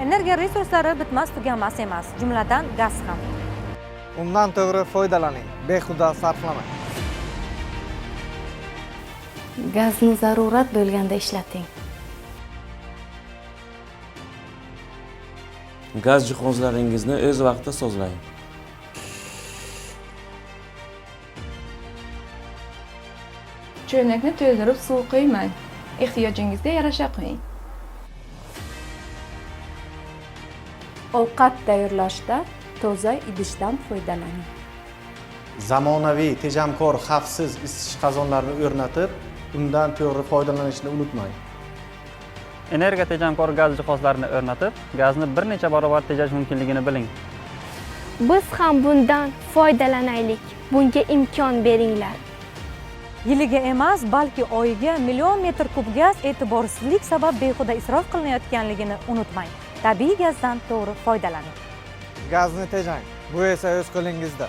energiya resurslari bitmas tuganmas emas. Jumladan gaz ham. Undan to'g'ri foydalaning behuda sarflamang. Gazni zarurat bo'lganda ishlating. Gaz jihozlaringizni o'z vaqtida sozlang. Cho'ynakni to'ldirib suv quymang ehtiyojingizga yarasha quying ovqat tayyorlashda toza idishdan foydalaning zamonaviy tejamkor xavfsiz isitish qozonlarini o'rnatib undan to'g'ri foydalanishni unutmang energiya tejamkor gaz jihozlarini o'rnatib gazni bir necha barobar tejash mumkinligini biling Biz ham bundan foydalanaylik. Bunga imkon beringlar. yiliga emas balki oyiga million metr kub gaz e'tiborsizlik sabab behuda isrof qilinayotganligini unutmang tabiiy gazdan to'g'ri foydalaning gazni tejang bu esa o'z qo'lingizda